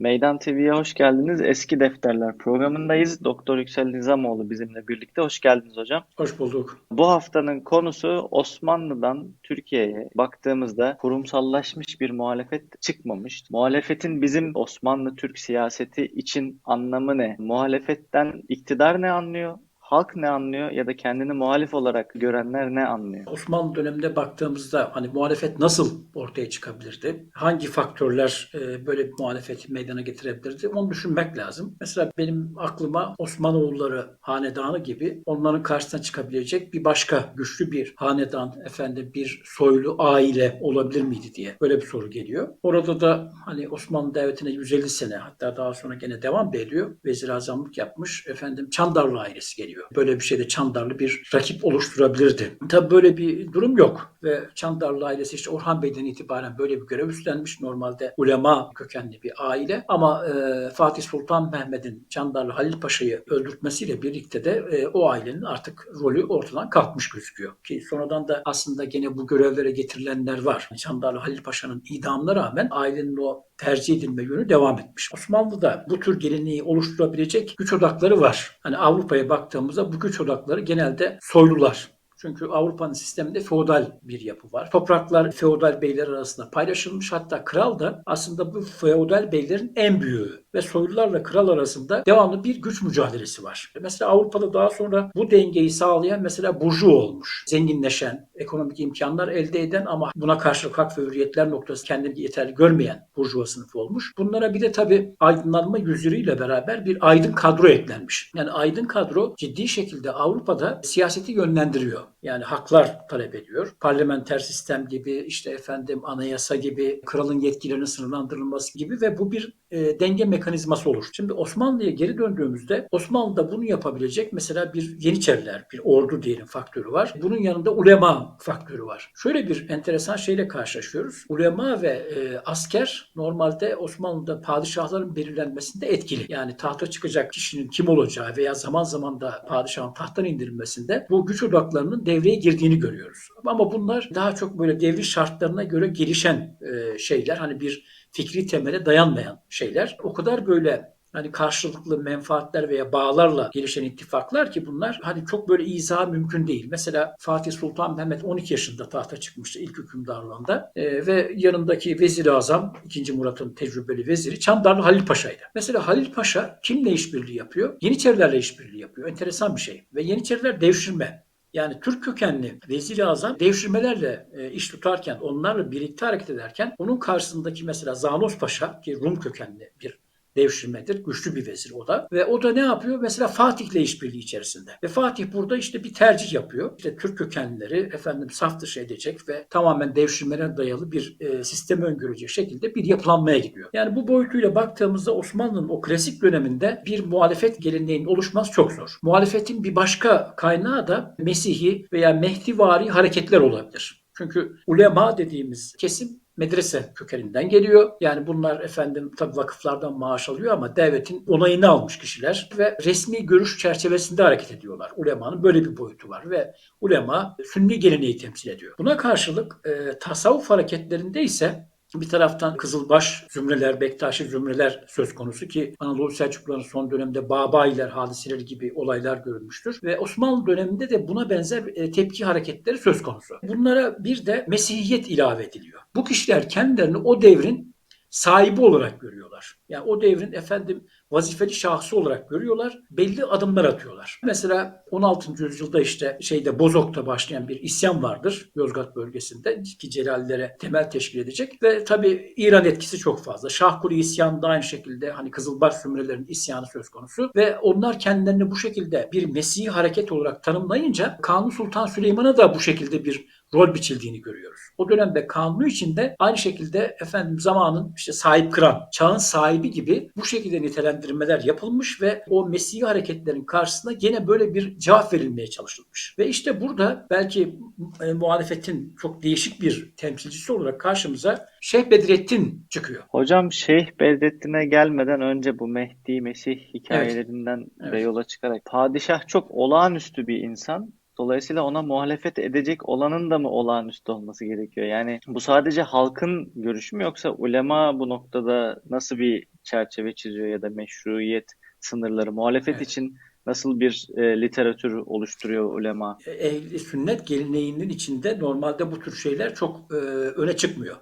Meydan TV'ye hoş geldiniz. Eski Defterler programındayız. Doktor Yüksel Nizamoğlu bizimle birlikte. Hoş geldiniz hocam. Hoş bulduk. Bu haftanın konusu Osmanlı'dan Türkiye'ye baktığımızda kurumsallaşmış bir muhalefet çıkmamış. Muhalefetin bizim Osmanlı Türk siyaseti için anlamı ne? Muhalefetten iktidar ne anlıyor? Halk ne anlıyor ya da kendini muhalif olarak görenler ne anlıyor? Osmanlı döneminde baktığımızda hani muhalefet nasıl ortaya çıkabilirdi? Hangi faktörler e, böyle bir muhalefeti meydana getirebilirdi? Onu düşünmek lazım. Mesela benim aklıma Osmanoğulları hanedanı gibi onların karşısına çıkabilecek bir başka güçlü bir hanedan, efendim bir soylu aile olabilir miydi diye böyle bir soru geliyor. Orada da hani Osmanlı Devleti'ne 150 sene hatta daha sonra gene devam ediyor. Vezir Azamlık yapmış. Efendim Çandarlı ailesi geliyor gerekiyor. Böyle bir şeyde Çandarlı bir rakip oluşturabilirdi. Tabi böyle bir durum yok ve Çandarlı ailesi işte Orhan Bey'den itibaren böyle bir görev üstlenmiş. Normalde ulema kökenli bir aile ama e, Fatih Sultan Mehmet'in Çandarlı Halil Paşa'yı öldürtmesiyle birlikte de e, o ailenin artık rolü ortadan kalkmış gözüküyor. Ki sonradan da aslında gene bu görevlere getirilenler var. Çandarlı Halil Paşa'nın idamına rağmen ailenin o tercih edilme yönü devam etmiş. Osmanlı'da bu tür geleneği oluşturabilecek güç odakları var. Hani Avrupa'ya baktığımızda bu güç odakları genelde soylular. Çünkü Avrupa'nın sisteminde feodal bir yapı var. Topraklar feodal beyler arasında paylaşılmış. Hatta kral da aslında bu feodal beylerin en büyüğü ve soylularla kral arasında devamlı bir güç mücadelesi var. Mesela Avrupa'da daha sonra bu dengeyi sağlayan mesela burju olmuş. Zenginleşen, ekonomik imkanlar elde eden ama buna karşılık hak ve hürriyetler noktası kendini yeterli görmeyen burjuva sınıfı olmuş. Bunlara bir de tabii aydınlanma yüzüyle beraber bir aydın kadro eklenmiş. Yani aydın kadro ciddi şekilde Avrupa'da siyaseti yönlendiriyor. Yani haklar talep ediyor. Parlamenter sistem gibi işte efendim anayasa gibi kralın yetkilerinin sınırlandırılması gibi ve bu bir e, denge mekanizması olur. Şimdi Osmanlı'ya geri döndüğümüzde Osmanlı'da bunu yapabilecek mesela bir Yeniçeriler, bir ordu diyelim faktörü var. Bunun yanında ulema faktörü var. Şöyle bir enteresan şeyle karşılaşıyoruz. Ulema ve e, asker normalde Osmanlı'da padişahların belirlenmesinde etkili. Yani tahta çıkacak kişinin kim olacağı veya zaman zaman da padişahın tahttan indirilmesinde bu güç odaklarının devreye girdiğini görüyoruz. Ama bunlar daha çok böyle devri şartlarına göre gelişen e, şeyler. Hani bir fikri temele dayanmayan şeyler. O kadar böyle hani karşılıklı menfaatler veya bağlarla gelişen ittifaklar ki bunlar hani çok böyle izah mümkün değil. Mesela Fatih Sultan Mehmet 12 yaşında tahta çıkmıştı ilk hükümdarlığında e, ve yanındaki Vezir-i Azam 2. Murat'ın tecrübeli veziri Çandarlı Halil Paşa'ydı. Mesela Halil Paşa kimle işbirliği yapıyor? Yeniçerilerle işbirliği yapıyor. Enteresan bir şey. Ve Yeniçeriler devşirme. Yani Türk kökenli vezir-i azam devşirmelerle e, iş tutarken, onlarla birlikte hareket ederken onun karşısındaki mesela Zanos Paşa ki Rum kökenli bir devşirmedir. Güçlü bir vezir o da. Ve o da ne yapıyor? Mesela Fatih'le işbirliği içerisinde. Ve Fatih burada işte bir tercih yapıyor. İşte Türk kökenlileri efendim saf dışı edecek ve tamamen devşirmelere dayalı bir e, sistemi öngörecek şekilde bir yapılanmaya gidiyor. Yani bu boyutuyla baktığımızda Osmanlı'nın o klasik döneminde bir muhalefet geleneğinin oluşması çok zor. Muhalefetin bir başka kaynağı da Mesihi veya Mehdivari hareketler olabilir. Çünkü ulema dediğimiz kesim medrese kökeninden geliyor. Yani bunlar efendim tabi vakıflardan maaş alıyor ama devletin onayını almış kişiler ve resmi görüş çerçevesinde hareket ediyorlar. Ulemanın böyle bir boyutu var ve ulema sünni geleneği temsil ediyor. Buna karşılık e, tasavvuf hareketlerinde ise bir taraftan Kızılbaş zümreler, Bektaşi zümreler söz konusu ki Anadolu Selçukluların son dönemde Babayiler hadiseleri gibi olaylar görülmüştür. Ve Osmanlı döneminde de buna benzer e, tepki hareketleri söz konusu. Bunlara bir de Mesihiyet ilave ediliyor. Bu kişiler kendilerini o devrin sahibi olarak görüyorlar. Yani o devrin efendim vazifeli şahsı olarak görüyorlar. Belli adımlar atıyorlar. Mesela 16. yüzyılda işte şeyde Bozok'ta başlayan bir isyan vardır Yozgat bölgesinde ki Celallilere temel teşkil edecek ve tabi İran etkisi çok fazla. Şahkuli isyan da aynı şekilde hani Kızılbaş Sümrelerin isyanı söz konusu ve onlar kendilerini bu şekilde bir Mesih hareket olarak tanımlayınca Kanuni Sultan Süleyman'a da bu şekilde bir rol biçildiğini görüyoruz. O dönemde kanunu içinde aynı şekilde efendim zamanın işte sahip kıran, çağın sahibi gibi bu şekilde nitelendirmeler yapılmış ve o Mesih hareketlerin karşısında gene böyle bir cevap verilmeye çalışılmış. Ve işte burada belki e, muhalefetin çok değişik bir temsilcisi olarak karşımıza Şeyh Bedrettin çıkıyor. Hocam Şeyh Bedrettin'e gelmeden önce bu Mehdi Mesih hikayelerinden evet. de evet. yola çıkarak padişah çok olağanüstü bir insan Dolayısıyla ona muhalefet edecek olanın da mı olağanüstü olması gerekiyor? Yani bu sadece halkın görüşü mü yoksa ulema bu noktada nasıl bir çerçeve çiziyor ya da meşruiyet sınırları? Muhalefet Evet. için nasıl bir e, literatür oluşturuyor ulema? ehli sünnet geleneğinin içinde normalde bu tür şeyler çok e, öne çıkmıyor.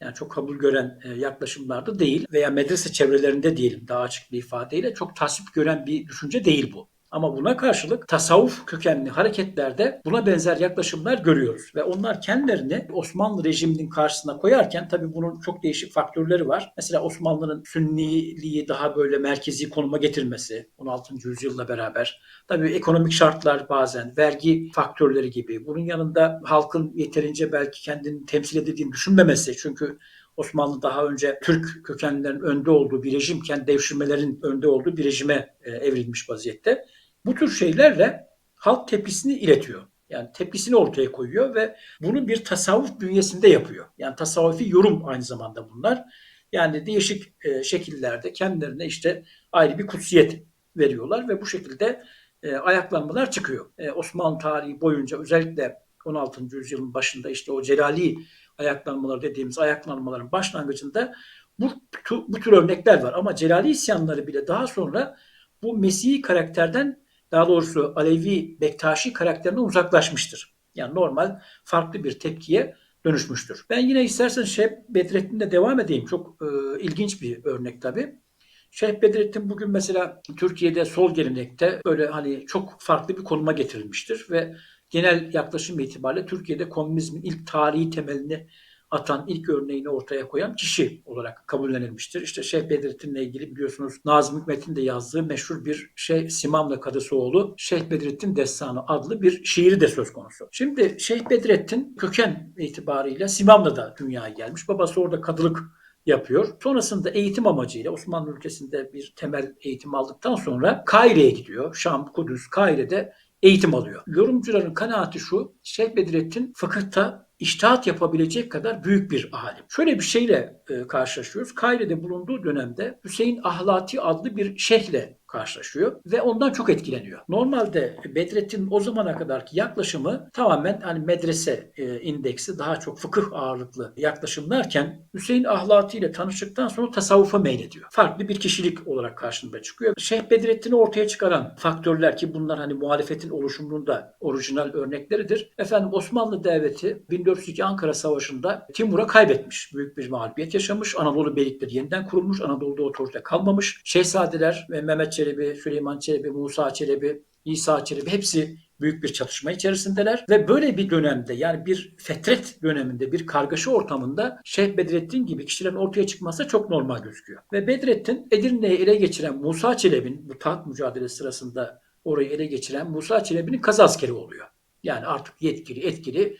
Yani çok kabul gören e, yaklaşımlarda değil veya medrese çevrelerinde diyelim daha açık bir ifadeyle çok tasvip gören bir düşünce değil bu. Ama buna karşılık tasavvuf kökenli hareketlerde buna benzer yaklaşımlar görüyoruz. Ve onlar kendilerini Osmanlı rejiminin karşısına koyarken tabii bunun çok değişik faktörleri var. Mesela Osmanlı'nın sünniliği daha böyle merkezi konuma getirmesi 16. yüzyılla beraber. Tabii ekonomik şartlar bazen, vergi faktörleri gibi. Bunun yanında halkın yeterince belki kendini temsil edildiğini düşünmemesi. Çünkü Osmanlı daha önce Türk kökenlilerin önde olduğu bir rejimken devşirmelerin önde olduğu bir rejime e, evrilmiş vaziyette. Bu tür şeylerle halk tepkisini iletiyor. Yani tepkisini ortaya koyuyor ve bunu bir tasavvuf bünyesinde yapıyor. Yani tasavvufi yorum aynı zamanda bunlar. Yani değişik e, şekillerde kendilerine işte ayrı bir kutsiyet veriyorlar ve bu şekilde e, ayaklanmalar çıkıyor. E, Osmanlı tarihi boyunca özellikle 16. yüzyılın başında işte o Celali ayaklanmalar dediğimiz ayaklanmaların başlangıcında bu, bu tür örnekler var. Ama Celali isyanları bile daha sonra bu Mesih karakterden daha doğrusu Alevi Bektaşi karakterinden uzaklaşmıştır. Yani normal farklı bir tepkiye dönüşmüştür. Ben yine istersen Şeyh Bedrettin'le devam edeyim. Çok e, ilginç bir örnek tabii. Şeyh Bedrettin bugün mesela Türkiye'de sol gelenekte böyle hani çok farklı bir konuma getirilmiştir ve genel yaklaşım itibariyle Türkiye'de komünizmin ilk tarihi temelini atan, ilk örneğini ortaya koyan kişi olarak kabullenilmiştir. İşte Şeyh Bedrettin'le ilgili biliyorsunuz Nazım Hikmet'in de yazdığı meşhur bir şey Simamlı Kadısoğlu Şeyh Bedrettin Destanı adlı bir şiiri de söz konusu. Şimdi Şeyh Bedrettin köken itibariyle Simamlı'da dünyaya gelmiş. Babası orada kadılık yapıyor. Sonrasında eğitim amacıyla Osmanlı ülkesinde bir temel eğitim aldıktan sonra Kaire'ye gidiyor. Şam, Kudüs, Kaire'de eğitim alıyor. Yorumcuların kanaati şu, Şeyh Bedrettin fıkıhta iştahat yapabilecek kadar büyük bir alim. Şöyle bir şeyle e, karşılaşıyoruz. Kaire'de bulunduğu dönemde Hüseyin Ahlati adlı bir şeyhle karşılaşıyor ve ondan çok etkileniyor. Normalde Bedrettin o zamana kadarki yaklaşımı tamamen hani medrese e, indeksi daha çok fıkıh ağırlıklı yaklaşımlarken Hüseyin Ahlati ile tanıştıktan sonra tasavvufa meylediyor. Farklı bir kişilik olarak karşımıza çıkıyor. Şeyh Bedrettin'i ortaya çıkaran faktörler ki bunlar hani muhalefetin oluşumunda orijinal örnekleridir. Efendim Osmanlı Devleti 1402 Ankara Savaşı'nda Timur'a kaybetmiş. Büyük bir mağlubiyet yaşamış. Anadolu beylikleri yeniden kurulmuş. Anadolu'da otorite kalmamış. Şehzadeler ve Mehmet Çelebi, Süleyman Çelebi, Musa Çelebi, İsa Çelebi hepsi büyük bir çatışma içerisindeler ve böyle bir dönemde yani bir fetret döneminde bir kargaşa ortamında Şeyh Bedrettin gibi kişilerin ortaya çıkması çok normal gözüküyor. Ve Bedrettin Edirne'yi ele geçiren Musa Çelebi'nin bu taht mücadelesi sırasında orayı ele geçiren Musa Çelebi'nin kaz askeri oluyor. Yani artık yetkili, etkili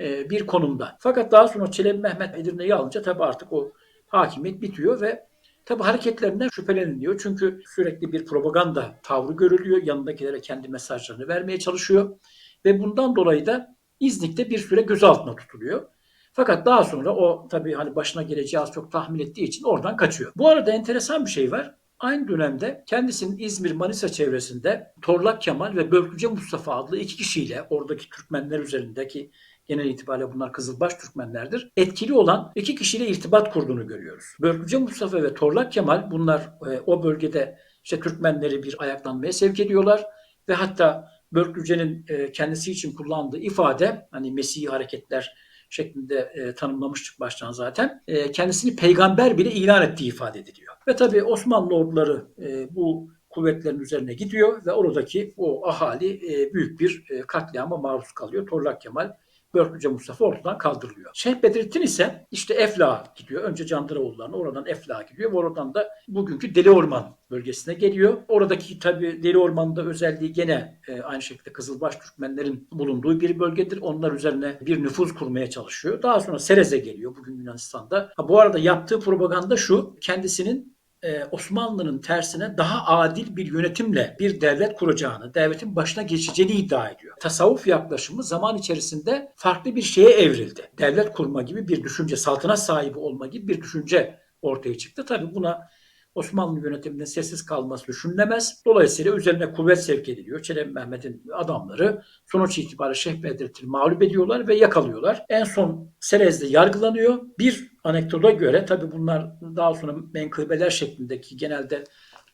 e, bir konumda. Fakat daha sonra Çelebi Mehmet Edirne'yi alınca tabi artık o hakimiyet bitiyor ve Tabi hareketlerinden şüpheleniliyor. Çünkü sürekli bir propaganda tavrı görülüyor. Yanındakilere kendi mesajlarını vermeye çalışıyor. Ve bundan dolayı da İznik'te bir süre gözaltına tutuluyor. Fakat daha sonra o tabi hani başına geleceği az çok tahmin ettiği için oradan kaçıyor. Bu arada enteresan bir şey var. Aynı dönemde kendisinin İzmir Manisa çevresinde Torlak Kemal ve Börküce Mustafa adlı iki kişiyle oradaki Türkmenler üzerindeki genel itibariyle bunlar Kızılbaş Türkmenlerdir. Etkili olan iki kişiyle irtibat kurduğunu görüyoruz. Börküce Mustafa ve Torlak Kemal bunlar e, o bölgede işte Türkmenleri bir ayaklanmaya sevk ediyorlar ve hatta Börküce'nin e, kendisi için kullandığı ifade hani Mesih hareketler şeklinde e, tanımlamıştık baştan zaten. E, kendisini peygamber bile ilan ettiği ifade ediliyor. Ve tabii Osmanlı orduları e, bu kuvvetlerin üzerine gidiyor ve oradaki o ahali e, büyük bir e, katliama maruz kalıyor. Torlak Kemal Börküce Mustafa ortadan kaldırılıyor. Şeyh Bedrettin ise işte Eflak'a gidiyor. Önce Candıraoğulları'na oradan Eflak'a gidiyor oradan da bugünkü Deli Orman bölgesine geliyor. Oradaki tabi Deli Orman'da özelliği gene e, aynı şekilde Kızılbaş Türkmenlerin bulunduğu bir bölgedir. Onlar üzerine bir nüfuz kurmaya çalışıyor. Daha sonra Serez'e geliyor bugün Yunanistan'da. Ha, bu arada yaptığı propaganda şu kendisinin e, Osmanlı'nın tersine daha adil bir yönetimle bir devlet kuracağını, devletin başına geçeceğini iddia ediyor. Tasavvuf yaklaşımı zaman içerisinde farklı bir şeye evrildi. Devlet kurma gibi bir düşünce, saltanat sahibi olma gibi bir düşünce ortaya çıktı. Tabii buna Osmanlı yönetiminin sessiz kalması düşünülemez. Dolayısıyla üzerine kuvvet sevk ediliyor. Çelebi Mehmet'in adamları sonuç itibariyle Şeyh Bedrettin'i mağlup ediyorlar ve yakalıyorlar. En son Serez'de yargılanıyor. Bir anekdota göre tabi bunlar daha sonra menkıbeler şeklindeki genelde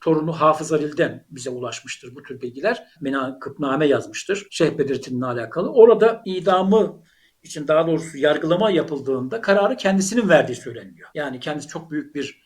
torunu Hafız Halil'den bize ulaşmıştır bu tür bilgiler. Menakıbname yazmıştır Şeyh Bedrettin'le alakalı. Orada idamı için daha doğrusu yargılama yapıldığında kararı kendisinin verdiği söyleniyor. Yani kendisi çok büyük bir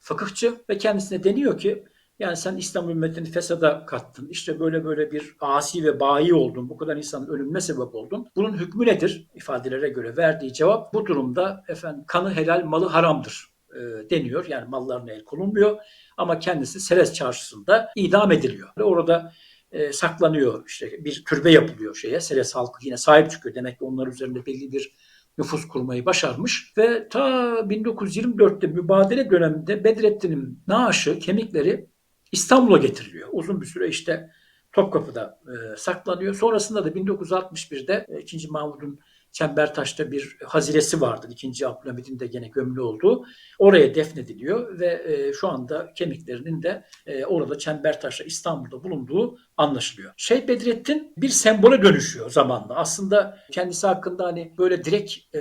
fıkıhçı ve kendisine deniyor ki yani sen İslam ümmetini fesada kattın. İşte böyle böyle bir asi ve bayi oldun. Bu kadar insanın ölümüne sebep oldun. Bunun hükmü nedir? İfadelere göre verdiği cevap bu durumda efendim kanı helal malı haramdır e, deniyor. Yani mallarına el konulmuyor. Ama kendisi Seres çarşısında idam ediliyor. Ve orada e, saklanıyor. İşte bir türbe yapılıyor şeye. Seres halkı yine sahip çıkıyor. Demek ki onlar üzerinde belli bir nüfus kurmayı başarmış ve ta 1924'te mübadele döneminde Bedrettin'in naaşı, kemikleri İstanbul'a getiriliyor. Uzun bir süre işte Topkapı'da e, saklanıyor. Sonrasında da 1961'de e, 2. Mahmud'un Çembertaş'ta bir haziresi vardı. İkinci Abdülhamid'in de gene gömülü olduğu. Oraya defnediliyor ve e, şu anda kemiklerinin de e, orada Çembertaş'ta İstanbul'da bulunduğu anlaşılıyor. Şeyh Bedrettin bir sembole dönüşüyor zamanla. Aslında kendisi hakkında hani böyle direkt e,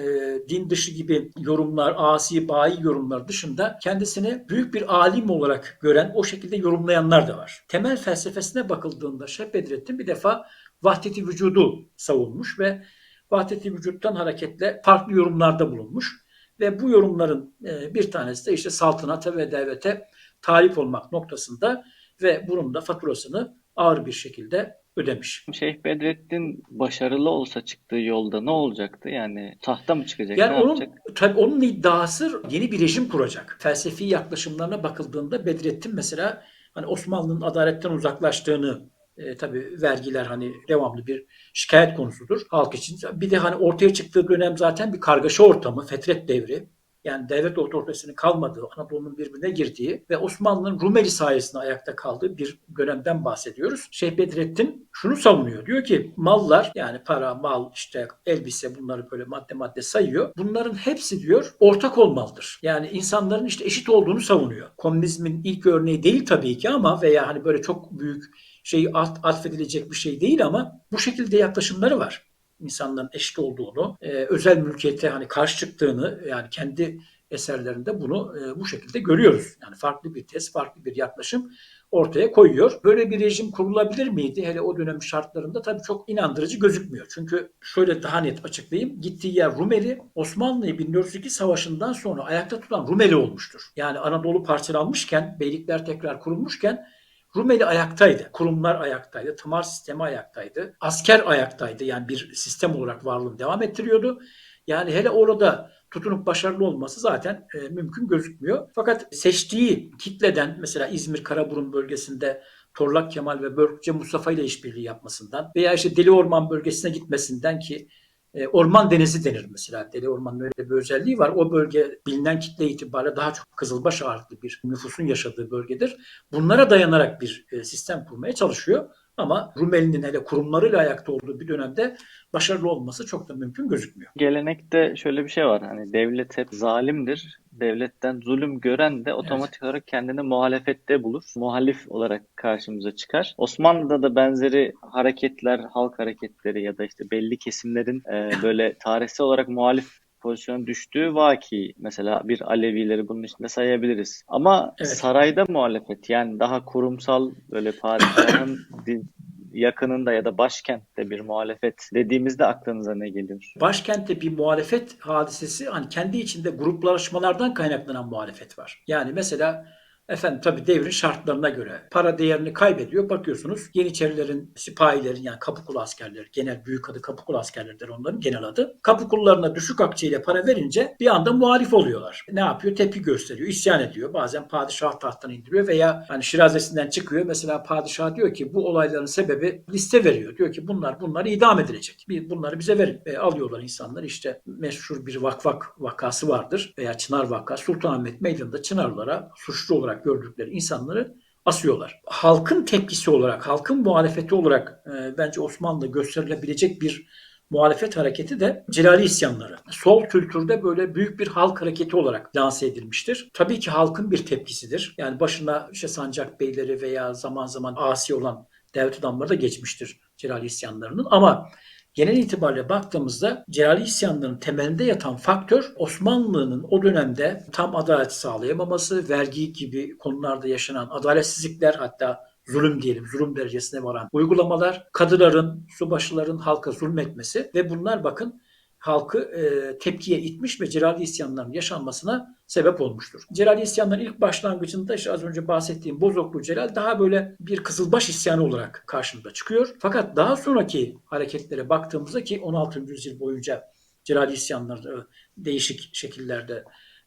din dışı gibi yorumlar, asi, bayi yorumlar dışında kendisini büyük bir alim olarak gören, o şekilde yorumlayanlar da var. Temel felsefesine bakıldığında Şeyh Bedrettin bir defa vahdeti vücudu savunmuş ve vahdeti vücuttan hareketle farklı yorumlarda bulunmuş. Ve bu yorumların e, bir tanesi de işte saltanata ve devlete talip olmak noktasında ve bunun da faturasını ağır bir şekilde ödemiş. Şeyh Bedrettin başarılı olsa çıktığı yolda ne olacaktı? Yani tahta mı çıkacak? Yani ne onun yapacak? tabii onun iddiası yeni bir rejim kuracak. Felsefi yaklaşımlarına bakıldığında Bedrettin mesela hani Osmanlı'nın adaletten uzaklaştığını e, tabii vergiler hani devamlı bir şikayet konusudur halk için. Bir de hani ortaya çıktığı dönem zaten bir kargaşa ortamı, fetret devri. Yani devlet otoritesinin kalmadığı, Anadolu'nun birbirine girdiği ve Osmanlı'nın Rumeli sayesinde ayakta kaldığı bir dönemden bahsediyoruz. Şeyh Bedrettin şunu savunuyor. Diyor ki mallar yani para, mal, işte elbise bunları böyle madde madde sayıyor. Bunların hepsi diyor ortak olmalıdır. Yani insanların işte eşit olduğunu savunuyor. Komünizmin ilk örneği değil tabii ki ama veya hani böyle çok büyük şey at, atfedilecek bir şey değil ama bu şekilde yaklaşımları var insanların eşit olduğunu, e, özel mülkiyete hani karşı çıktığını yani kendi eserlerinde bunu e, bu şekilde görüyoruz. Yani farklı bir tez, farklı bir yaklaşım ortaya koyuyor. Böyle bir rejim kurulabilir miydi? Hele o dönem şartlarında tabii çok inandırıcı gözükmüyor. Çünkü şöyle daha net açıklayayım. Gittiği yer Rumeli, Osmanlı'yı 1402 Savaşı'ndan sonra ayakta tutan Rumeli olmuştur. Yani Anadolu parçalanmışken, beylikler tekrar kurulmuşken Rumeli ayaktaydı. Kurumlar ayaktaydı. Tımar sistemi ayaktaydı. Asker ayaktaydı. Yani bir sistem olarak varlığını devam ettiriyordu. Yani hele orada tutunup başarılı olması zaten e, mümkün gözükmüyor. Fakat seçtiği kitleden mesela İzmir Karaburun bölgesinde Torlak Kemal ve Börkçe Mustafa ile işbirliği yapmasından veya işte Deli Orman bölgesine gitmesinden ki e, orman denizi denir mesela. Deli Orman'ın öyle bir özelliği var. O bölge bilinen kitle itibariyle daha çok kızılbaş ağırlıklı bir nüfusun yaşadığı bölgedir. Bunlara dayanarak bir e, sistem kurmaya çalışıyor. Ama Rumeli'nin hele kurumlarıyla ayakta olduğu bir dönemde başarılı olması çok da mümkün gözükmüyor. Gelenekte şöyle bir şey var. Hani devlet hep zalimdir. Devletten zulüm gören de otomatik olarak kendini muhalefette bulur. Muhalif olarak karşımıza çıkar. Osmanlı'da da benzeri hareketler, halk hareketleri ya da işte belli kesimlerin e, böyle tarihsel olarak muhalif pozisyona düştüğü vaki mesela bir Alevileri bunun içinde sayabiliriz. Ama Evet. sarayda muhalefet yani daha kurumsal böyle padişahın di- yakınında ya da başkentte bir muhalefet dediğimizde aklınıza ne geliyor? Başkentte bir muhalefet hadisesi hani kendi içinde gruplaşmalardan kaynaklanan muhalefet var. Yani mesela efendim tabii devrin şartlarına göre para değerini kaybediyor. Bakıyorsunuz Yeniçerilerin, sipahilerin yani kapıkulu askerleri, genel büyük adı kapıkulu askerleridir onların genel adı. Kapıkullarına düşük akçeyle para verince bir anda muhalif oluyorlar. Ne yapıyor? Tepki gösteriyor, isyan ediyor. Bazen padişah tahttan indiriyor veya hani şirazesinden çıkıyor. Mesela padişah diyor ki bu olayların sebebi liste veriyor. Diyor ki bunlar bunlar idam edilecek. Bunları bize verin. E, alıyorlar insanlar. İşte meşhur bir vakvak vakası vardır veya Çınar vakası. Sultanahmet Meydanı'nda Çınarlara suçlu olarak gördükleri insanları asıyorlar. Halkın tepkisi olarak, halkın muhalefeti olarak e, bence Osmanlı'da gösterilebilecek bir muhalefet hareketi de Celali isyanları. Sol kültürde böyle büyük bir halk hareketi olarak lanse edilmiştir. Tabii ki halkın bir tepkisidir. Yani başına işte sancak beyleri veya zaman zaman asi olan devlet adamları da geçmiştir Celali isyanlarının. Ama genel itibariyle baktığımızda Celali isyanlarının temelinde yatan faktör Osmanlı'nın o dönemde tam adalet sağlayamaması, vergi gibi konularda yaşanan adaletsizlikler hatta zulüm diyelim, zulüm derecesine varan uygulamalar, kadıların, subaşıların halka zulmetmesi ve bunlar bakın halkı e, tepkiye itmiş ve Celali isyanlarının yaşanmasına sebep olmuştur. Celali isyanların ilk başlangıcında işte az önce bahsettiğim Bozoklu Celal daha böyle bir Kızılbaş isyanı olarak karşımıza çıkıyor. Fakat daha sonraki hareketlere baktığımızda ki 16. yüzyıl boyunca Celali isyanları e, değişik şekillerde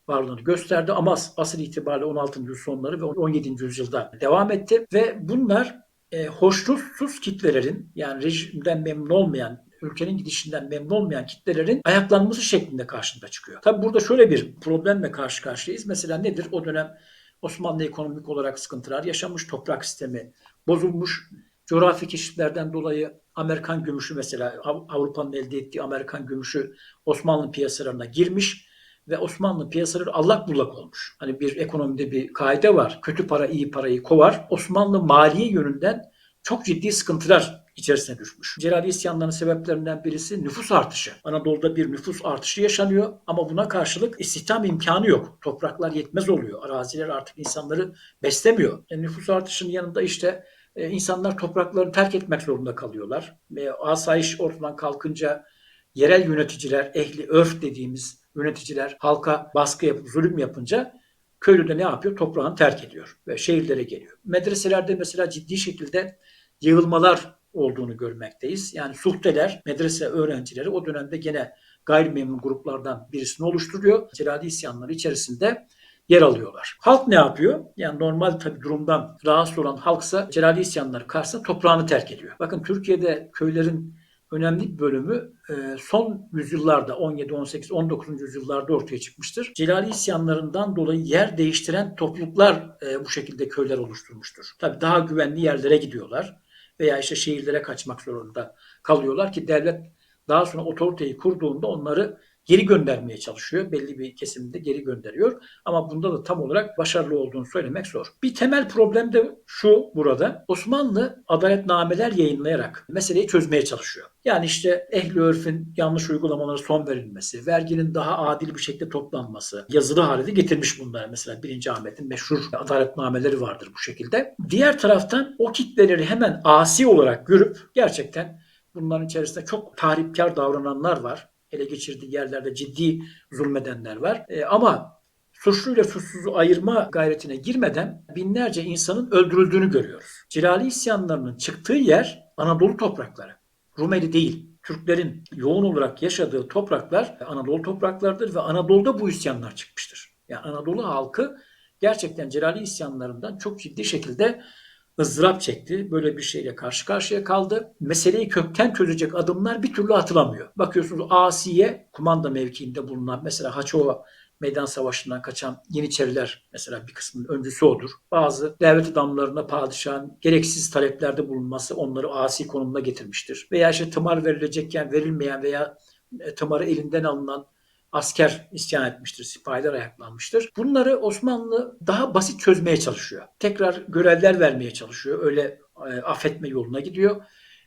varlığını gösterdi ama asıl itibariyle 16. yüzyıl sonları ve 17. yüzyılda devam etti ve bunlar e, hoşnutsuz kitlelerin yani rejimden memnun olmayan ülkenin gidişinden memnun olmayan kitlelerin ayaklanması şeklinde karşında çıkıyor. Tabi burada şöyle bir problemle karşı karşıyayız. Mesela nedir? O dönem Osmanlı ekonomik olarak sıkıntılar yaşamış, toprak sistemi bozulmuş, coğrafi keşiflerden dolayı Amerikan gümüşü mesela Avrupa'nın elde ettiği Amerikan gümüşü Osmanlı piyasalarına girmiş ve Osmanlı piyasaları allak bullak olmuş. Hani bir ekonomide bir kaide var. Kötü para iyi parayı kovar. Osmanlı maliye yönünden çok ciddi sıkıntılar içerisine düşmüş. Celali isyanlarının sebeplerinden birisi nüfus artışı. Anadolu'da bir nüfus artışı yaşanıyor ama buna karşılık istihdam imkanı yok. Topraklar yetmez oluyor. Araziler artık insanları beslemiyor. Yani nüfus artışının yanında işte e, insanlar topraklarını terk etmek zorunda kalıyorlar. E, asayiş ortadan kalkınca yerel yöneticiler, ehli örf dediğimiz yöneticiler halka baskı yapıp zulüm yapınca köylü de ne yapıyor? Toprağını terk ediyor ve şehirlere geliyor. Medreselerde mesela ciddi şekilde yığılmalar olduğunu görmekteyiz. Yani suhteler, medrese öğrencileri o dönemde gene gayrimemnun gruplardan birisini oluşturuyor. Celali isyanları içerisinde yer alıyorlar. Halk ne yapıyor? Yani normal tabi durumdan rahatsız olan halksa Celali isyanları karşısında toprağını terk ediyor. Bakın Türkiye'de köylerin önemli bir bölümü e, son yüzyıllarda 17, 18, 19. yüzyıllarda ortaya çıkmıştır. Celali isyanlarından dolayı yer değiştiren topluluklar e, bu şekilde köyler oluşturmuştur. Tabi daha güvenli yerlere gidiyorlar veya işte şehirlere kaçmak zorunda kalıyorlar ki devlet daha sonra otoriteyi kurduğunda onları geri göndermeye çalışıyor. Belli bir kesimde geri gönderiyor. Ama bunda da tam olarak başarılı olduğunu söylemek zor. Bir temel problem de şu burada. Osmanlı adaletnameler yayınlayarak meseleyi çözmeye çalışıyor. Yani işte ehli örfün yanlış uygulamaları son verilmesi, verginin daha adil bir şekilde toplanması, yazılı halde getirmiş bunlar. Mesela 1. Ahmet'in meşhur adaletnameleri vardır bu şekilde. Diğer taraftan o kitleleri hemen asi olarak görüp gerçekten bunların içerisinde çok tahripkar davrananlar var ele geçirdiği yerlerde ciddi zulmedenler var. E, ama suçluyla suçsuzu ayırma gayretine girmeden binlerce insanın öldürüldüğünü görüyoruz. Cilali isyanlarının çıktığı yer Anadolu toprakları. Rumeli değil. Türklerin yoğun olarak yaşadığı topraklar Anadolu topraklarıdır ve Anadolu'da bu isyanlar çıkmıştır. Yani Anadolu halkı gerçekten Celali isyanlarından çok ciddi şekilde ızdırap çekti. Böyle bir şeyle karşı karşıya kaldı. Meseleyi kökten çözecek adımlar bir türlü atılamıyor. Bakıyorsunuz Asiye kumanda mevkiinde bulunan mesela Haçova meydan savaşından kaçan Yeniçeriler mesela bir kısmının öncüsü odur. Bazı devlet adamlarına padişahın gereksiz taleplerde bulunması onları asi konumuna getirmiştir. Veya işte tımar verilecekken verilmeyen veya e, tımarı elinden alınan asker isyan etmiştir, sipahiler ayaklanmıştır. Bunları Osmanlı daha basit çözmeye çalışıyor. Tekrar görevler vermeye çalışıyor. Öyle e, affetme yoluna gidiyor.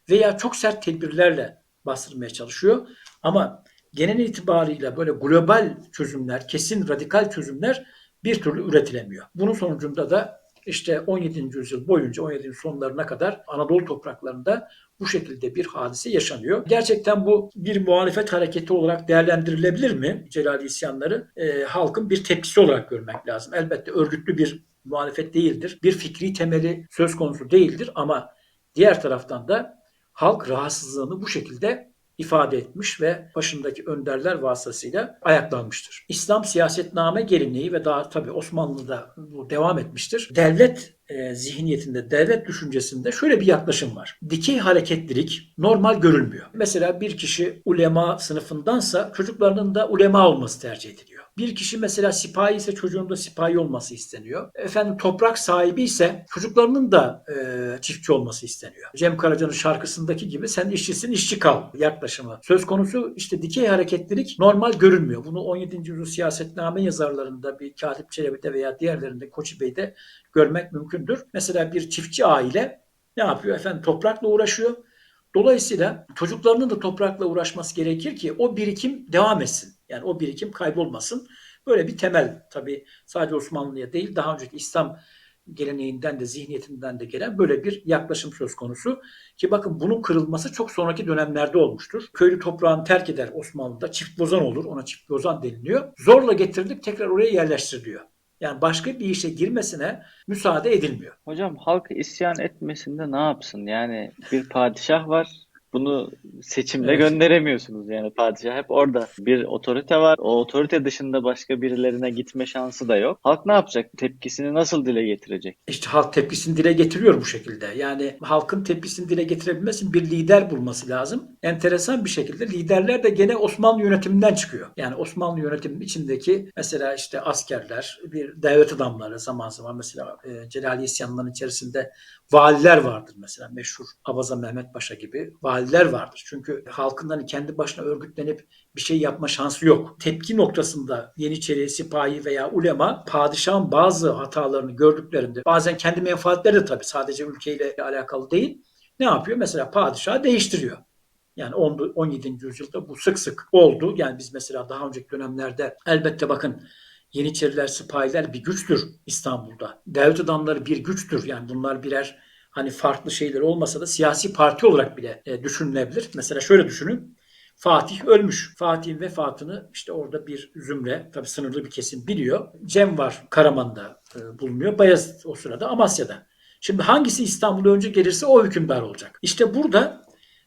Veya çok sert tedbirlerle bastırmaya çalışıyor. Ama genel itibarıyla böyle global çözümler, kesin radikal çözümler bir türlü üretilemiyor. Bunun sonucunda da işte 17. yüzyıl boyunca 17. sonlarına kadar Anadolu topraklarında bu şekilde bir hadise yaşanıyor. Gerçekten bu bir muhalefet hareketi olarak değerlendirilebilir mi? Celali isyanları e, halkın bir tepkisi olarak görmek lazım. Elbette örgütlü bir muhalefet değildir. Bir fikri temeli söz konusu değildir ama diğer taraftan da halk rahatsızlığını bu şekilde ifade etmiş ve başındaki önderler vasıtasıyla ayaklanmıştır. İslam siyasetname geleneği ve daha tabi Osmanlı'da bu devam etmiştir. Devlet e, zihniyetinde, devlet düşüncesinde şöyle bir yaklaşım var. Dikey hareketlilik normal görülmüyor. Mesela bir kişi ulema sınıfındansa çocuklarının da ulema olması tercih ediliyor. Bir kişi mesela sipahi ise çocuğun da sipahi olması isteniyor. Efendim toprak sahibi ise çocuklarının da e, çiftçi olması isteniyor. Cem Karaca'nın şarkısındaki gibi sen işçisin işçi kal yaklaşımı. Söz konusu işte dikey hareketlilik normal görünmüyor. Bunu 17. yüzyıl siyasetname yazarlarında bir Katip Çelebi'de veya diğerlerinde Koçi Bey'de görmek mümkündür. Mesela bir çiftçi aile ne yapıyor? Efendim toprakla uğraşıyor. Dolayısıyla çocuklarının da toprakla uğraşması gerekir ki o birikim devam etsin. Yani o birikim kaybolmasın. Böyle bir temel tabii sadece Osmanlı'ya değil daha önceki İslam geleneğinden de zihniyetinden de gelen böyle bir yaklaşım söz konusu. Ki bakın bunun kırılması çok sonraki dönemlerde olmuştur. Köylü toprağını terk eder Osmanlı'da. Çift bozan olur. Ona çift bozan deniliyor. Zorla getirilip tekrar oraya yerleştiriliyor. Yani başka bir işe girmesine müsaade edilmiyor. Hocam halk isyan etmesinde ne yapsın? Yani bir padişah var. Bunu seçimle Evet. gönderemiyorsunuz yani padişah hep orada. Bir otorite var. O otorite dışında başka birilerine gitme şansı da yok. Halk ne yapacak? Tepkisini nasıl dile getirecek? İşte halk tepkisini dile getiriyor bu şekilde. Yani halkın tepkisini dile getirebilmesi bir lider bulması lazım. Enteresan bir şekilde liderler de gene Osmanlı yönetiminden çıkıyor. Yani Osmanlı yönetiminin içindeki mesela işte askerler, bir devlet adamları zaman zaman mesela e, Celali isyanlarının içerisinde valiler vardır mesela meşhur Abaza Mehmet Paşa gibi valiler vardır. Çünkü halkın hani kendi başına örgütlenip bir şey yapma şansı yok. Tepki noktasında Yeniçeri, Sipahi veya ulema padişahın bazı hatalarını gördüklerinde bazen kendi menfaatleri de tabii sadece ülkeyle alakalı değil. Ne yapıyor? Mesela padişahı değiştiriyor. Yani 10 17. yüzyılda bu sık sık oldu. Yani biz mesela daha önceki dönemlerde elbette bakın Yeniçeriler, Sipahiler bir güçtür İstanbul'da. Devlet adamları bir güçtür. Yani bunlar birer hani farklı şeyler olmasa da siyasi parti olarak bile e, düşünülebilir. Mesela şöyle düşünün. Fatih ölmüş. Fatih'in vefatını işte orada bir zümre, tabii sınırlı bir kesim biliyor. Cem var Karaman'da e, bulunuyor. Bayezid o sırada Amasya'da. Şimdi hangisi İstanbul'a önce gelirse o hükümdar olacak. İşte burada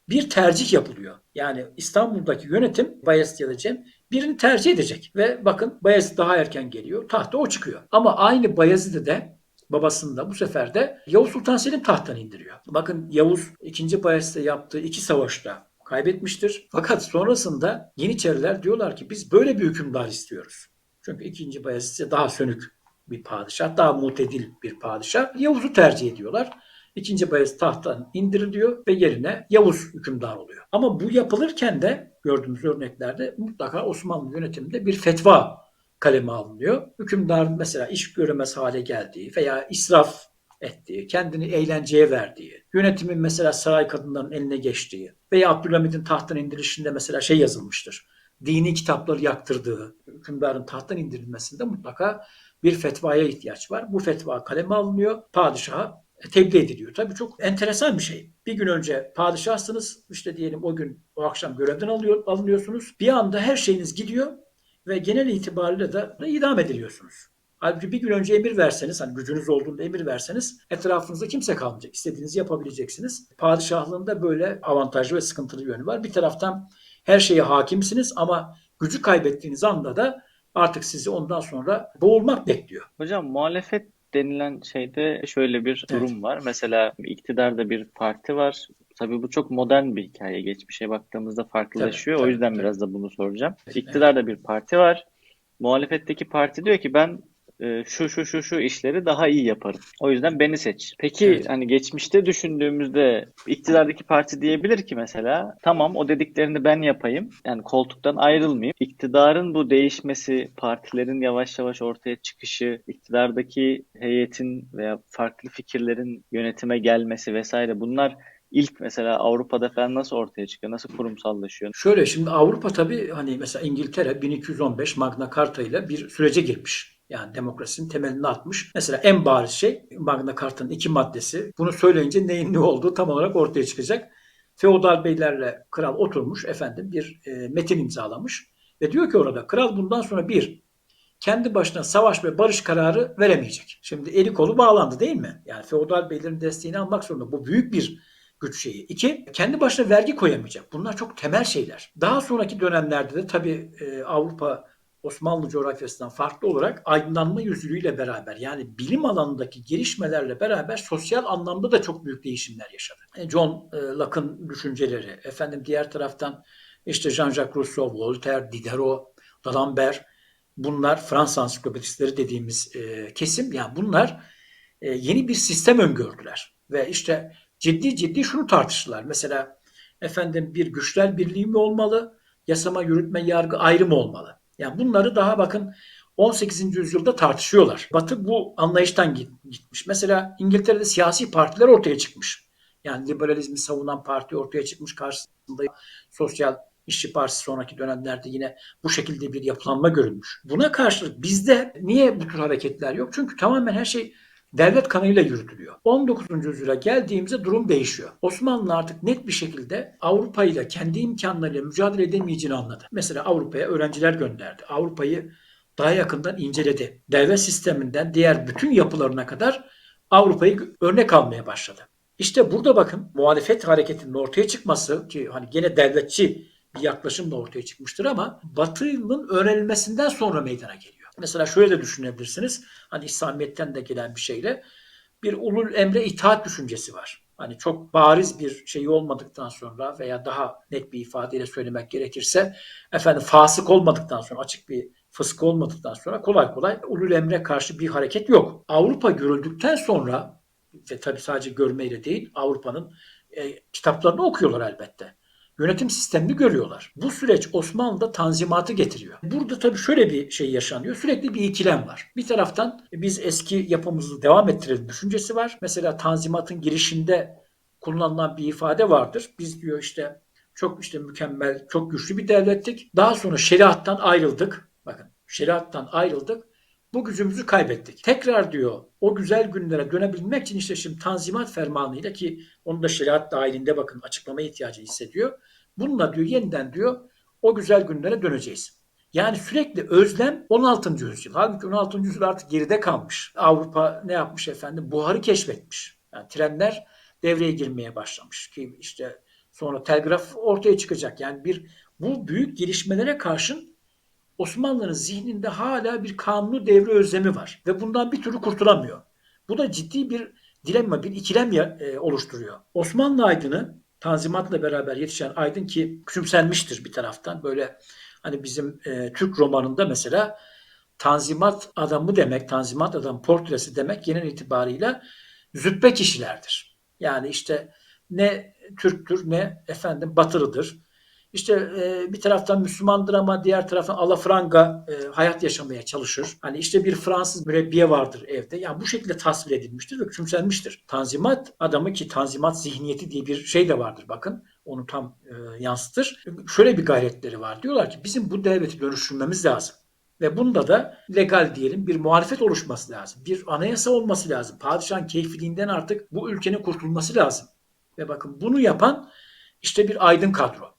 bir tercih yapılıyor. Yani İstanbul'daki yönetim Bayezid ya da Cem birini tercih edecek. Ve bakın Bayezid daha erken geliyor. Tahta o çıkıyor. Ama aynı Bayezid'i de babasını da bu sefer de Yavuz Sultan Selim tahttan indiriyor. Bakın Yavuz 2. Bayezid'le yaptığı iki savaşta kaybetmiştir. Fakat sonrasında Yeniçeriler diyorlar ki biz böyle bir hükümdar istiyoruz. Çünkü 2. Bayezid daha sönük bir padişah, daha mutedil bir padişah. Yavuz'u tercih ediyorlar. İkinci Bayezid tahttan indiriliyor ve yerine Yavuz hükümdar oluyor. Ama bu yapılırken de gördüğümüz örneklerde mutlaka Osmanlı yönetiminde bir fetva kaleme alınıyor. Hükümdar mesela iş göremez hale geldiği veya israf ettiği, kendini eğlenceye verdiği, yönetimin mesela saray kadınlarının eline geçtiği veya Abdülhamid'in tahttan indirilişinde mesela şey yazılmıştır. Dini kitapları yaktırdığı, hükümdarın tahttan indirilmesinde mutlaka bir fetvaya ihtiyaç var. Bu fetva kaleme alınıyor, padişaha tebliğ ediliyor. Tabii çok enteresan bir şey. Bir gün önce padişahsınız, işte diyelim o gün, o akşam görevden alıyor, alınıyorsunuz. Bir anda her şeyiniz gidiyor ve genel itibariyle de idam ediliyorsunuz. Halbuki bir gün önce emir verseniz, hani gücünüz olduğunda emir verseniz etrafınızda kimse kalmayacak. İstediğinizi yapabileceksiniz. Padişahlığında böyle avantajlı ve sıkıntılı yönü var. Bir taraftan her şeye hakimsiniz ama gücü kaybettiğiniz anda da artık sizi ondan sonra boğulmak bekliyor. Hocam muhalefet denilen şeyde şöyle bir Evet. durum var. Mesela iktidarda bir parti var. Tabii bu çok modern bir hikaye. Geçmişe baktığımızda farklılaşıyor. Tabii, O tabii, yüzden tabii. biraz da bunu soracağım. Evet. İktidarda bir parti var. Muhalefetteki parti diyor ki ben e, şu şu şu şu işleri daha iyi yaparım. O yüzden beni seç. Peki Evet. hani geçmişte düşündüğümüzde iktidardaki parti diyebilir ki mesela tamam o dediklerini ben yapayım. Yani koltuktan ayrılmayayım. İktidarın bu değişmesi, partilerin yavaş yavaş ortaya çıkışı, iktidardaki heyetin veya farklı fikirlerin yönetime gelmesi vesaire bunlar ilk mesela Avrupa'da falan nasıl ortaya çıkıyor? Nasıl kurumsallaşıyor? Şöyle şimdi Avrupa tabii hani mesela İngiltere 1215 Magna Carta ile bir sürece girmiş. Yani demokrasinin temelini atmış. Mesela en bariz şey Magna Carta'nın iki maddesi. Bunu söyleyince neyin ne olduğu tam olarak ortaya çıkacak. Feodal beylerle kral oturmuş efendim bir e, metin imzalamış. Ve diyor ki orada kral bundan sonra bir kendi başına savaş ve barış kararı veremeyecek. Şimdi eli kolu bağlandı değil mi? Yani feodal beylerin desteğini almak zorunda. Bu büyük bir güç şeyi. İki, kendi başına vergi koyamayacak. Bunlar çok temel şeyler. Daha sonraki dönemlerde de tabii e, Avrupa Osmanlı coğrafyasından farklı olarak aydınlanma yüzüyle beraber yani bilim alanındaki gelişmelerle beraber sosyal anlamda da çok büyük değişimler yaşadı. E, John e, Locke'ın düşünceleri, efendim diğer taraftan işte Jean-Jacques Rousseau, Voltaire, Diderot, D'Alembert bunlar Fransız ansiklopedistleri dediğimiz e, kesim yani bunlar yeni bir sistem öngördüler. Ve işte ciddi ciddi şunu tartıştılar. Mesela efendim bir güçler birliği mi olmalı? Yasama, yürütme, yargı ayrımı olmalı. Yani bunları daha bakın 18. yüzyılda tartışıyorlar. Batı bu anlayıştan gitmiş. Mesela İngiltere'de siyasi partiler ortaya çıkmış. Yani liberalizmi savunan parti ortaya çıkmış karşısında sosyal işçi partisi sonraki dönemlerde yine bu şekilde bir yapılanma görülmüş. Buna karşılık bizde niye bu tür hareketler yok? Çünkü tamamen her şey devlet kanıyla yürütülüyor. 19. yüzyıla geldiğimizde durum değişiyor. Osmanlı artık net bir şekilde Avrupa ile kendi imkanlarıyla mücadele edemeyeceğini anladı. Mesela Avrupa'ya öğrenciler gönderdi. Avrupa'yı daha yakından inceledi. Devlet sisteminden diğer bütün yapılarına kadar Avrupa'yı örnek almaya başladı. İşte burada bakın muhalefet hareketinin ortaya çıkması ki hani gene devletçi bir yaklaşımla ortaya çıkmıştır ama Batı'nın öğrenilmesinden sonra meydana geliyor. Mesela şöyle de düşünebilirsiniz. Hani İslamiyet'ten de gelen bir şeyle bir ulul emre itaat düşüncesi var. Hani çok bariz bir şey olmadıktan sonra veya daha net bir ifadeyle söylemek gerekirse efendim fasık olmadıktan sonra açık bir fısk olmadıktan sonra kolay kolay ulul emre karşı bir hareket yok. Avrupa görüldükten sonra ve tabii sadece görmeyle değil Avrupa'nın e, kitaplarını okuyorlar elbette yönetim sistemini görüyorlar. Bu süreç Osmanlı'da tanzimatı getiriyor. Burada tabii şöyle bir şey yaşanıyor. Sürekli bir ikilem var. Bir taraftan biz eski yapımızı devam ettirelim düşüncesi var. Mesela tanzimatın girişinde kullanılan bir ifade vardır. Biz diyor işte çok işte mükemmel, çok güçlü bir devlettik. Daha sonra şeriattan ayrıldık. Bakın şeriattan ayrıldık. Bu gücümüzü kaybettik. Tekrar diyor o güzel günlere dönebilmek için işte şimdi Tanzimat Fermanı'yla ki onu da şeriat dahilinde bakın açıklama ihtiyacı hissediyor. Bununla diyor yeniden diyor o güzel günlere döneceğiz. Yani sürekli özlem 16. yüzyıl. Halbuki 16. yüzyıl artık geride kalmış. Avrupa ne yapmış efendim? Buharı keşfetmiş. Yani trenler devreye girmeye başlamış ki işte sonra telgraf ortaya çıkacak. Yani bir bu büyük gelişmelere karşın Osmanlı'nın zihninde hala bir kanunu devre özlemi var ve bundan bir türlü kurtulamıyor. Bu da ciddi bir dilemma, bir ikilem e, oluşturuyor. Osmanlı aydını Tanzimat'la beraber yetişen aydın ki küçümsenmiştir bir taraftan. Böyle hani bizim e, Türk romanında mesela Tanzimat adamı demek, Tanzimat adam portresi demek genel itibarıyla züppe kişilerdir. Yani işte ne Türktür ne efendim Batılıdır işte e, bir taraftan Müslümandır ama diğer taraftan alafranga e, hayat yaşamaya çalışır. Hani işte bir Fransız mürebbiye vardır evde. Yani bu şekilde tasvir edilmiştir ve küçümsenmiştir. Tanzimat adamı ki tanzimat zihniyeti diye bir şey de vardır bakın. Onu tam e, yansıtır. Şöyle bir gayretleri var. Diyorlar ki bizim bu devleti dönüştürmemiz lazım. Ve bunda da legal diyelim bir muhalefet oluşması lazım. Bir anayasa olması lazım. Padişahın keyfiliğinden artık bu ülkenin kurtulması lazım. Ve bakın bunu yapan işte bir aydın kadro.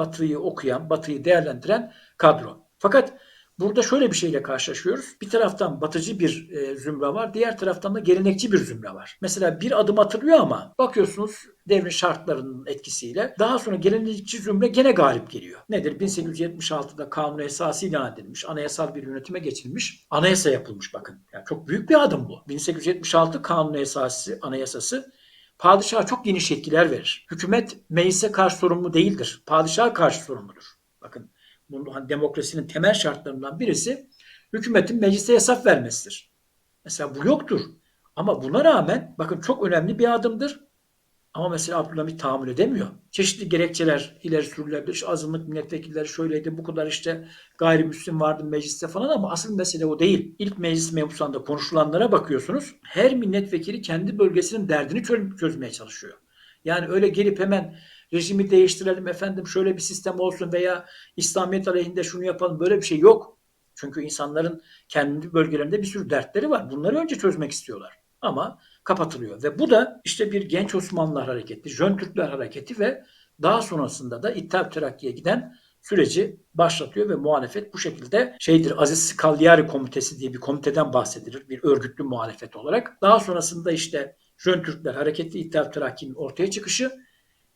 Batı'yı okuyan, Batı'yı değerlendiren kadro. Fakat burada şöyle bir şeyle karşılaşıyoruz. Bir taraftan batıcı bir e, zümre var, diğer taraftan da gelenekçi bir zümre var. Mesela bir adım atılıyor ama bakıyorsunuz devrin şartlarının etkisiyle daha sonra gelenekçi zümre gene galip geliyor. Nedir? 1876'da kanun esası ilan edilmiş, anayasal bir yönetime geçilmiş, anayasa yapılmış bakın. Yani çok büyük bir adım bu. 1876 kanun esası, anayasası Padişaha çok geniş yetkiler verir. Hükümet meclise karşı sorumlu değildir. Padişaha karşı sorumludur. Bakın bunu hani demokrasinin temel şartlarından birisi hükümetin meclise hesap vermesidir. Mesela bu yoktur. Ama buna rağmen bakın çok önemli bir adımdır. Ama mesela Abdülhamit tahammül edemiyor. Çeşitli gerekçeler ileri sürülebilir. İşte azınlık milletvekilleri şöyleydi, bu kadar işte gayrimüslim vardı mecliste falan ama asıl mesele o değil. İlk meclis mevzusunda konuşulanlara bakıyorsunuz. Her milletvekili kendi bölgesinin derdini çözmeye çalışıyor. Yani öyle gelip hemen rejimi değiştirelim efendim şöyle bir sistem olsun veya İslamiyet aleyhinde şunu yapalım böyle bir şey yok. Çünkü insanların kendi bölgelerinde bir sürü dertleri var. Bunları önce çözmek istiyorlar. Ama kapatılıyor. Ve bu da işte bir genç Osmanlılar hareketi, Jön Türkler hareketi ve daha sonrasında da İttihat Terakki'ye giden süreci başlatıyor ve muhalefet bu şekilde şeydir Aziz Skalyari Komitesi diye bir komiteden bahsedilir. Bir örgütlü muhalefet olarak. Daha sonrasında işte Jön Türkler Hareketi İttihat Terakki'nin ortaya çıkışı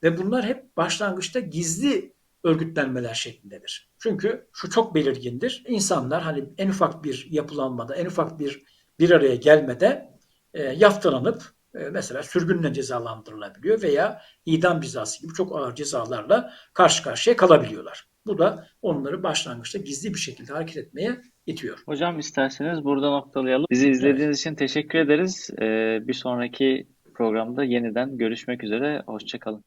ve bunlar hep başlangıçta gizli örgütlenmeler şeklindedir. Çünkü şu çok belirgindir. İnsanlar hani en ufak bir yapılanmada, en ufak bir bir araya gelmede e, yaftalanıp e, mesela sürgünle cezalandırılabiliyor veya idam cezası gibi çok ağır cezalarla karşı karşıya kalabiliyorlar. Bu da onları başlangıçta gizli bir şekilde hareket etmeye itiyor. Hocam isterseniz burada noktalayalım. Bizi izlediğiniz için teşekkür ederiz. Ee, bir sonraki programda yeniden görüşmek üzere. Hoşçakalın.